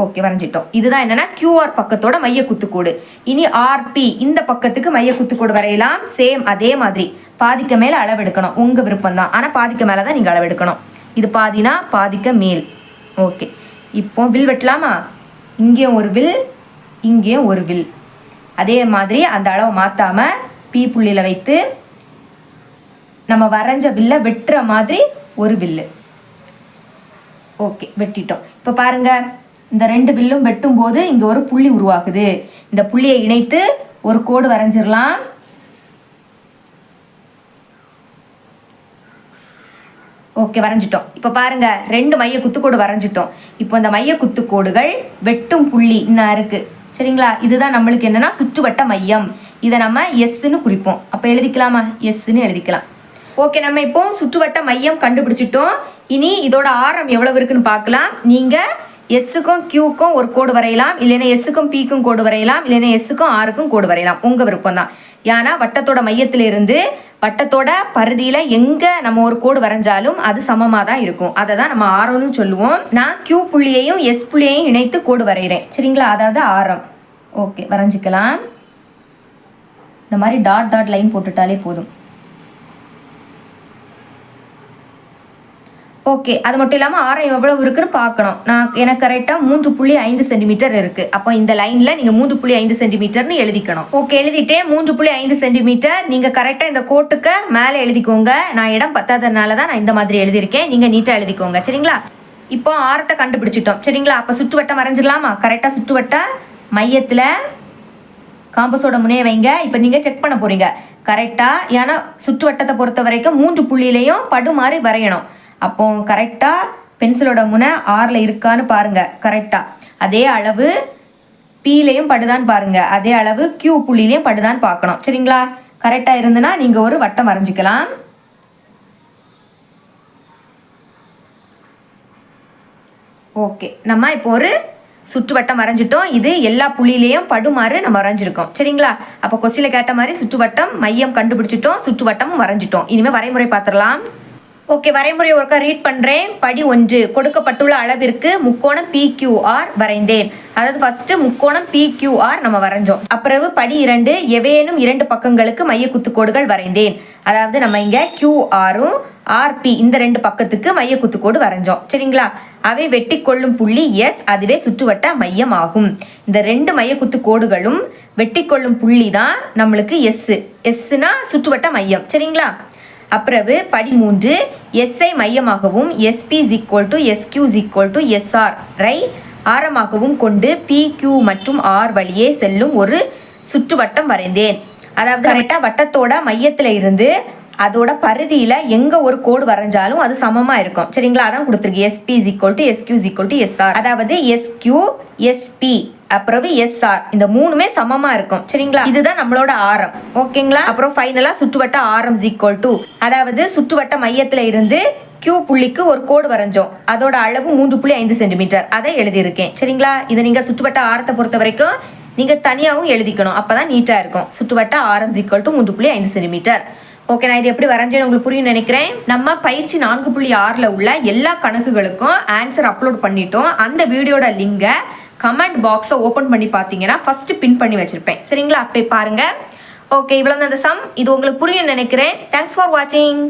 ஓகே வரைஞ்சிட்டோம். இதுதான் என்னன்னா கியூஆர் பக்கத்தோட மைய குத்துக்கோடு. இனி ஆர்பி இந்த பக்கத்துக்கு மைய குத்துக்கோடு வரையலாம். சேம் அதே மாதிரி. பாதிக்க மேலே அளவெடுக்கணும். உங்கள் விருப்பம் தான் ஆனால் பாதிக்க மேலே தான் நீங்கள் அளவெடுக்கணும். இது பாதினா பாதிக்க மேல். ஓகே. இப்போ வில் வெட்டலாமா? இங்கேயும் ஒரு வில் இங்கேயும் ஒரு வில். அதே மாதிரி அந்த அளவை மாற்றாமல் பி புள்ளியில் வைத்து நம்ம வரைஞ்ச வில்லை வெட்டுற மாதிரி ஒரு வில்லு. ஓகே வெட்டிட்டோம். இப்போ பாருங்கள் இந்த ரெண்டு வில்லும் வெட்டும் போது இங்கே ஒரு புள்ளி உருவாகுது. இந்த புள்ளியை இணைத்து ஒரு கோடு வரைஞ்சிடலாம். ஓகே வரைஞ்சிட்டோம். இப்போ பாருங்க ரெண்டு மைய குத்துக்கோடு வரைஞ்சிட்டோம். இப்போ இந்த மைய குத்துக்கோடுகள் வெட்டும் புள்ளி இன்னும் இருக்கு? சரிங்களா? இதுதான் நம்மளுக்கு என்னன்னா சுற்றுவட்ட மையம். இதை நம்ம எஸ்ன்னு குறிப்போம். அப்போ எழுதிக்கலாமா? எஸ்ன்னு எழுதிக்கலாம். ஓகே நம்ம இப்போ சுற்றுவட்ட மையம் கண்டுபிடிச்சிட்டோம். இனி இதோட ஆரம் எவ்வளவு இருக்குன்னு பார்க்கலாம். நீங்கள் எஸ்ஸுக்கும் கியூக்கும் ஒரு கோடு வரையலாம். இல்லைன்னா எஸ்ஸுக்கும் பிக்கும் கோடு வரையலாம். இல்லைன்னா எஸ்ஸுக்கும் ஆருக்கும் கோடு வரையலாம். உங்கள் விருப்பம் தான் ஏன்னா வட்டத்தோட மையத்திலிருந்து வட்டத்தோட பருதியில் எங்கே நம்ம ஒரு கோடு வரைஞ்சாலும் அது சமமாக தான் இருக்கும். அதை தான் நம்ம ஆரம்னு சொல்லுவோம். நான் கியூ புள்ளியையும் எஸ் புள்ளியையும் இணைத்து கோடு வரைகிறேன். சரிங்களா? அதாவது ஆரம் ஓகே வரைஞ்சிக்கலாம். இந்த மாதிரி டாட் டாட் லைன் போட்டுட்டாலே போதும். ஓகே அது மட்டும் இல்லாமல் ஆரம் எவ்வளவு இருக்குன்னு பார்க்கணும். நான் எனக்கு கரெக்டாக மூன்று புள்ளி ஐந்து சென்டிமீட்டர் இருக்குது அப்போ இந்த லைனில் நீங்கள் மூன்று புள்ளி ஐந்து சென்டிமீட்டர்னு எழுதிக்கணும். ஓகே எழுதிட்டே மூன்று புள்ளி ஐந்து சென்டிமீட்டர் நீங்கள் கரெக்டாக இந்த கோட்டுக்கு மேலே எழுதிக்கோங்க. நான் இடம் பத்தாததுனால தான் நான் இந்த மாதிரி எழுதியிருக்கேன். நீங்கள் நீட்டாக எழுதிக்கோங்க. சரிங்களா? இப்போ ஆரத்தை கண்டுபிடிச்சிட்டோம். சரிங்களா? அப்போ சுற்றுவட்டம் வரைஞ்சிடலாமா? கரெக்டாக சுற்றுவட்ட மையத்தில் காம்பஸோட முனைய வைங்க. இப்போ நீங்கள் செக் பண்ண போகிறீங்க கரெக்டாக ஏன்னா சுற்றுவட்டத்தை பொறுத்த வரைக்கும் மூன்று புள்ளியிலையும் படுமாறி வரையணும். அப்போ கரெக்டாக பென்சிலோட முனை ஆறில் இருக்கான்னு பாருங்கள் கரெக்டாக அதே அளவு பீலையும் படுதான்னு பாருங்கள் அதே அளவு கியூ புள்ளிலையும் படுதான்னு பார்க்கணும். சரிங்களா? கரெக்டாக இருந்துன்னா நீங்கள் ஒரு வட்டம் வரைஞ்சிக்கலாம். ஓகே. நம்ம இப்போ ஒரு சுற்றுவட்டம் வரைஞ்சிட்டோம். இது எல்லா புள்ளியிலையும் படுமாறு நம்ம வரைஞ்சிருக்கோம். சரிங்களா? அப்போ கொஸ்டியில் கேட்ட மாதிரி சுற்றுவட்டம் மையம் கண்டுபிடிச்சிட்டோம் சுற்றுவட்டமும் வரைஞ்சிட்டோம். இனிமேல் வரைமுறை பார்த்துடலாம். ஓகே வரைமுறை ஒருக்கா ரீட் பண்ணுறேன் படி ஒன்று கொடுக்கப்பட்டுள்ள அளவிற்கு முக்கோணம் பிக்யூஆர் வரைந்தேன். அதாவது ஃபர்ஸ்ட் முக்கோணம் பிக்யூஆர் நம்ம வரைஞ்சோம். அப்புறவு படி இரண்டு எவையேனும் இரண்டு பக்கங்களுக்கு மைய குத்துக்கோடுகள் வரைந்தேன். அதாவது நம்ம இங்கே கியூஆரும் ஆர்பி இந்த ரெண்டு பக்கத்துக்கு மைய குத்துக்கோடு வரைஞ்சோம். சரிங்களா? அவை வெட்டி கொள்ளும் புள்ளி எஸ் அதுவே சுற்றுவட்ட மையம் ஆகும். இந்த ரெண்டு மைய குத்துக்கோடுகளும் வெட்டி கொள்ளும் புள்ளி தான் நம்மளுக்கு எஸ் எஸ்னா சுற்றுவட்ட மையம். சரிங்களா? அப்பிறகு படி மூன்று எஸ்ஐ மையமாகவும் SP equal to SQ equal to SR ரை ஆரமாகவும் கொண்டு பி கியூ மற்றும் ஆர் வழியே செல்லும் ஒரு சுற்றுவட்டம் வரைந்தேன். அதாவது கரெக்டாக வட்டத்தோட மையத்தில் இருந்து அதோட பரிதியில் எங்கே ஒரு கோடு வரைஞ்சாலும் அது சமமாக இருக்கும். சரிங்களா? அதான் கொடுத்துருக்கு. SP equal to SQ equal to SR அதாவது எஸ்கியூ எஸ்பி அப்புறம் எஸ்ஆர் இந்த மூணுமே சமமாக இருக்கும். சரிங்களா? இதுதான் நம்மளோட ஆரம். ஓகேங்களா? அப்புறம் ஃபைனலாக சுற்றுவட்ட ஆரம் ஈக்குவல் டு அதாவது சுற்றுவட்ட மையத்தில் இருந்து கியூ புள்ளிக்கு ஒரு கோடு வரைஞ்சோம். அதோட அளவு மூன்று புள்ளி ஐந்து சென்டிமீட்டர். அதை எழுதியிருக்கேன். சரிங்களா? இதை நீங்கள் சுற்றுவட்ட ஆரத்தை பொறுத்த வரைக்கும் நீங்கள் தனியாகவும் எழுதிக்கணும். அப்போ தான் நீட்டாக இருக்கும். சுற்றுவட்ட ஆரம் ஈக்குவல் டு மூன்று புள்ளி ஐந்து சென்டிமீட்டர். ஓகே நான் இது எப்படி வரைஞ்சேன்னு உங்களுக்கு புரியும் நினைக்கிறேன். நம்ம பயிற்சி நான்கு புள்ளி ஆறில் உள்ள எல்லா கணக்குகளுக்கும் ஆன்சர் அப்லோட் பண்ணிட்டோம். அந்த வீடியோட லிங்கை கமெண்ட் பாக்ஸை ஓப்பன் பண்ணி பார்த்தீங்கன்னா ஃபஸ்ட்டு பின் பண்ணி வச்சுருப்பேன். சரிங்களா? அப்போ பாருங்கள் ஓகே இவ்வளோ அந்த சம் இது உங்களுக்கு புரியும் நினைக்கிறேன். தேங்க்ஸ் ஃபார் வாட்சிங்